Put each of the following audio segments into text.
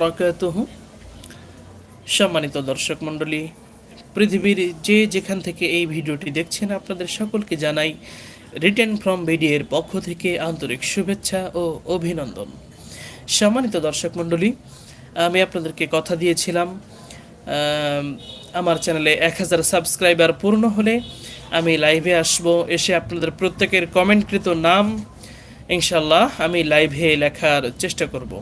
বরকাতুহ সম্মানিত দর্শক মণ্ডলী, পৃথিবীর যে যেখান থেকে এই ভিডিওটি দেখছেন, আপনাদের সকলকে জানাই রিটার্ন ফ্রম ভিডিওর পক্ষ থেকে আন্তরিক শুভেচ্ছা ও অভিনন্দন। সম্মানিত দর্শক মণ্ডলী, আমি আপনাদেরকে কথা দিয়েছিলাম আমার চ্যানেলে এক হাজার সাবস্ক্রাইবার পূর্ণ হলে আমি লাইভে আসব, এসে আপনাদের প্রত্যেকের কমেন্টকৃত নাম ইনশাল্লাহ আমি লাইভে লেখার চেষ্টা করব।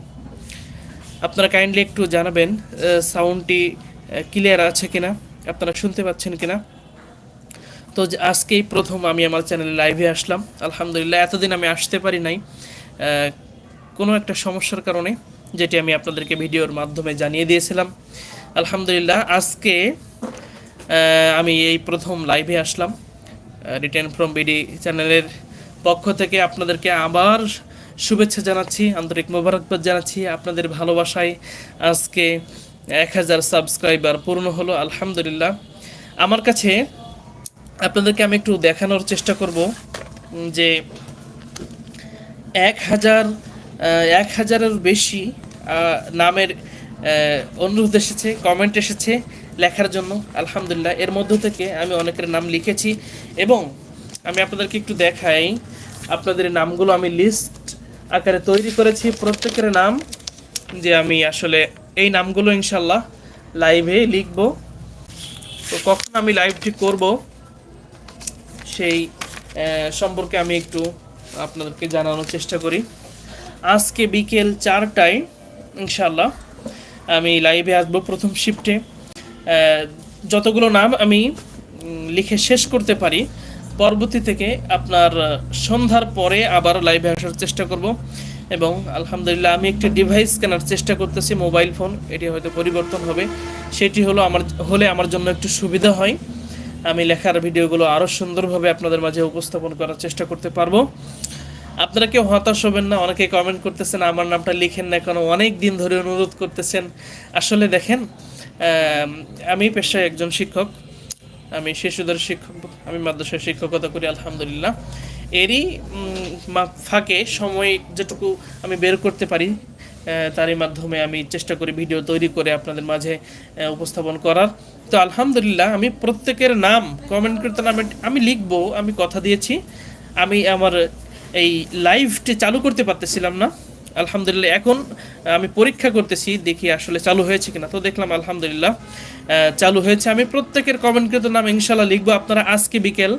আপনারা কাইন্ডলি একটু জানাবেন সাউন্ডটি ক্লিয়ার আছে কিনা, আপনারা শুনতে পাচ্ছেন কিনা? তো আজকেই প্রথম আমি আমার চ্যানেলে লাইভে আসলাম। আলহামদুলিল্লাহ, এতদিন আমি আসতে পারি নাই। কোনো একটা সমস্যার কারণে, যেটি আমি আপনাদেরকে ভিডিওর মাধ্যমে জানিয়ে দিয়েছিলাম। আলহামদুলিল্লাহ, আজকে আমি এই প্রথম লাইভে আসলাম। রিটার্ন ফ্রম বিডি চ্যানেলের পক্ষ থেকে আপনাদেরকে আবার শুভেচ্ছা জানাচ্ছি, আন্তরিক মোবারকবাদ জানাচ্ছি। আপনাদের ভালোবাসায় আজকে এক হাজার সাবস্ক্রাইবার পূর্ণ হলো, আলহামদুলিল্লাহ। আমার কাছে আপনাদেরকে আমি একটু দেখানোর চেষ্টা করব যে এক হাজার এক হাজারের বেশি নামের অনুরোধ এসেছে কমেন্ট এসেছে লেখার জন্য, আলহামদুলিল্লাহ। এর মধ্য থেকে আমি অনেকের নাম লিখেছি এবং আমি আপনাদেরকে একটু দেখাই, আপনাদের নামগুলো আমি লিস্ট আকারে তৈরি করেছি। প্রত্যেকের নাম যে আমি আসলে এই নামগুলো ইনশাল্লাহ লাইভে লিখব। তো কখন আমি লাইভটি করব সেই সম্পর্কে আমি একটু আপনাদেরকে জানানোর চেষ্টা করি। আজকে বিকেল চারটায় ইনশাল্লাহ আমি লাইভে আসব প্রথম শিফটে যতগুলো নাম আমি লিখে শেষ করতে পারি পরবর্তী থেকে আপনার সন্ধ্যার পরে আবার লাইভে আসার চেষ্টা করব। এবং আলহামদুলিল্লাহ আমি একটি ডিভাইস কেনার চেষ্টা করতেছি মোবাইল ফোন এটি হয়তো পরিবর্তন হবে। সেটি হলো আমার, হলে আমার জন্য একটু সুবিধা হয়। আমি লেখার ভিডিওগুলো আরও সুন্দরভাবে আপনাদের মাঝে উপস্থাপন করার চেষ্টা করতে পারব। আপনারা কেউ হতাশ হবেন না, অনেকে কমেন্ট করতেছেন, আমার নামটা লিখেন না কেন অনেক দিন ধরে অনুরোধ করতেছেন। আসলে দেখেন আমি পেশায় একজন শিক্ষক। আমি শিশুদের শিক্ষক আমি মাদ্রাসায় শিক্ষকতা করি, আলহামদুলিল্লাহ। এরই ফাঁকে সময় যেটুকু আমি বের করতে পারি তারই মাধ্যমে আমি চেষ্টা করি ভিডিও তৈরি করে আপনাদের মাঝে উপস্থাপন করার। তো আলহামদুলিল্লাহ, আমি প্রত্যেকের নাম কমেন্ট করতে নাম, আমি লিখব, আমি কথা দিয়েছি। আমি আমার এই লাইভটি চালু করতে পারতেছিলাম না। আলহামদুলিল্লাহ, এখন আমি পরীক্ষা করতেছি, দেখি আসলে চালু হয়েছে কিনা। তো দেখলাম আলহামদুলিল্লাহ চালু হয়েছে। আমি প্রত্যেকের কমেন্টকৃত নাম ইনশাল্লাহ লিখব। আপনারা আজকে বিকেল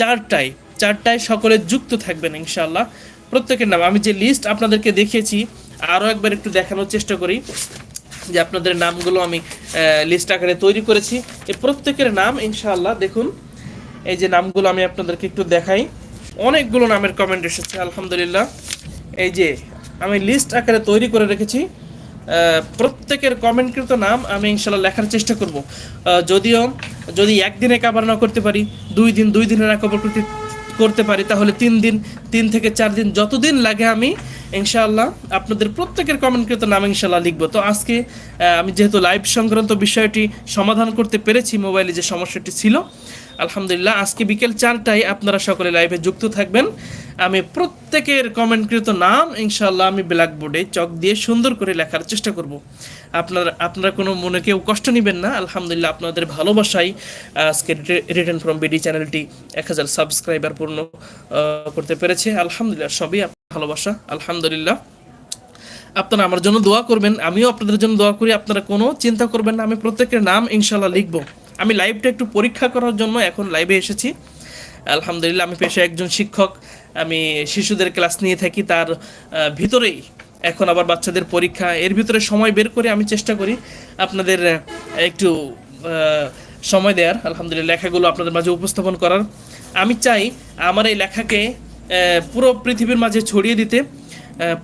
চারটায় চারটায় সকলে যুক্ত থাকবেন ইনশাল্লাহ প্রত্যেকের নাম, আমি যে লিস্ট আপনাদেরকে দেখিয়েছি, আরও একবার একটু দেখানোর চেষ্টা করি, যে আপনাদের নামগুলো আমি লিস্ট আকারে তৈরি করেছি। এই প্রত্যেকের নাম ইনশাআল্লাহ, দেখুন, এই যে নামগুলো আমি আপনাদেরকে একটু দেখাই। অনেকগুলো নামের কমেন্ট এসেছে, আলহামদুলিল্লাহ। এই যে আমি লিস্ট আকারে তৈরি করে রেখেছি। প্রত্যেকের কমেন্টকৃত নাম আমি ইনশাল্লাহ লেখার চেষ্টা করব। যদিও, যদি একদিনে কাবার না করতে পারি, দুই দিন, দুই দিনে না কভার করতে করতে পারি, তাহলে তিন দিন, তিন থেকে চার দিন যতদিন লাগে আমি ইনশাআল্লাহ আপনাদের প্রত্যেকের কমেন্টকৃত নাম ইনশাআল্লাহ লিখব। তো আজকে আমি যেহেতু লাইভ সংক্রান্ত বিষয়টি সমাধান করতে পেরেছি মোবাইলে যে সমস্যাটি ছিল, আলহামদুলিল্লাহ, আজকে বিকেল চারটায় আপনারা সকলে লাইভে যুক্ত থাকবেন। আমি প্রত্যেকের কমেন্টকৃত নাম ইনশাল্লাহ আমি ব্ল্যাকবোর্ডে চক দিয়ে সুন্দর করে লেখার চেষ্টা করব। আপনারা আপনারা কোনো মনে কেউ কষ্ট নেবেন না। আলহামদুলিল্লাহ আপনাদের ভালোবাসাই আজকে রিটার্ন ফ্রম বিডি চ্যানেলটি এক হাজার সাবস্ক্রাইবার পূর্ণ করতে পেরেছে। আলহামদুলিল্লাহ, সবই আপনার ভালোবাসা। আলহামদুলিল্লাহ। আপনারা আমার জন্য দোয়া করবেন, আমিও আপনাদের জন্য দোয়া করি। আপনারা কোনো চিন্তা করবেন না, আমি প্রত্যেকের নাম ইনশাল্লাহ লিখব। আমি লাইভটা একটু পরীক্ষা করার জন্য এখন লাইভে এসেছি। আলহামদুলিল্লাহ, আমি পেশায় একজন শিক্ষক। আমি শিশুদের ক্লাস নিয়ে থাকি, তার ভিতরেই। এখন আবার বাচ্চাদের পরীক্ষা, এর ভিতরে সময় বের করে আমি চেষ্টা করি আপনাদের একটু সময় দেওয়ার। আলহামদুলিল্লাহ, লেখাগুলো আপনাদের মাঝে উপস্থাপন করার। আমি চাই আমার এই লেখাকে পুরো পৃথিবীর মাঝে ছড়িয়ে দিতে।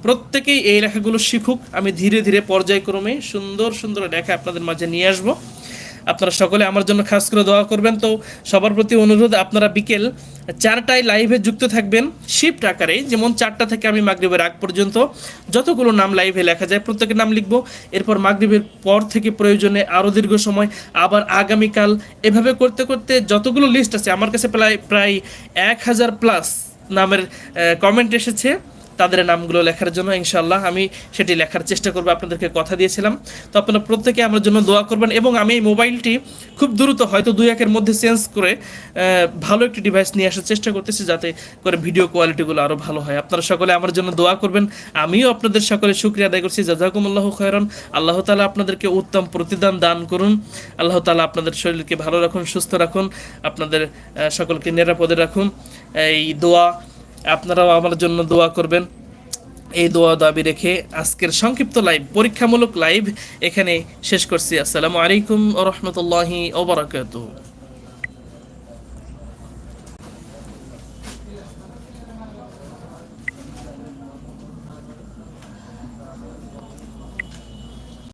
প্রত্যেকেই এই লেখাগুলো শিখুক। আমি ধীরে ধীরে পর্যায়ক্রমে সুন্দর সুন্দর লেখা আপনাদের মাঝে নিয়ে আসব। আপনারা সকলে আমার জন্য খাস করে দোয়া করবেন। তো সবার প্রতি অনুরোধ, আপনারা বিকেল চারটায় লাইভে যুক্ত থাকবেন শিফট আকারে, যেমন চারটা থেকে আমি মাগরিবের আগ পর্যন্ত। যতগুলো নাম লাইভে লেখা যায়, প্রত্যেকের নাম লিখব। এরপর মাগরিবের পর থেকে প্রয়োজনে আরও দীর্ঘ সময়, আবার আগামীকাল। এভাবে করতে করতে যতগুলো লিস্ট আছে, আমার কাছে প্রায় প্রায় এক হাজার প্লাস নামের কমেন্ট এসেছে। তাদের নামগুলো লেখার জন্য ইনশাল্লাহ আমি সেটি লেখার চেষ্টা করব। আপনাদেরকে কথা দিয়েছিলাম। তো আপনারা প্রত্যেকে আমার জন্য দোয়া করবেন এবং আমি এই মোবাইলটি খুব দ্রুত হয়তো দুই একের মধ্যে চেঞ্জ করে ভালো একটি ডিভাইস নিয়ে আসার চেষ্টা করতেছি যাতে করে ভিডিও কোয়ালিটিগুলো আরও ভালো হয়। আপনারা সকলে আমার জন্য দোয়া করবেন। আমিও আপনাদের সকলে শুক্রিয়া আদায় করছি। জাজাকুমুল্লাহ খয়রন। আল্লাহ তালা আপনাদেরকে উত্তম প্রতিদান দান করুন। আল্লাহ তালা আপনাদের শরীরকে ভালো রাখুন, সুস্থ রাখুন। আপনাদের সকলকে নিরাপদে রাখুন। এই দোয়া আপনারাও আমার জন্য দোয়া করবেন। এই দোয়া দাবি রেখে আজকের সংক্ষিপ্ত লাইভ পরীক্ষামূলক লাইভ এখানে শেষ করছি। আসসালামু আলাইকুম রহমতুল্লাহি ওবরাকাতুহ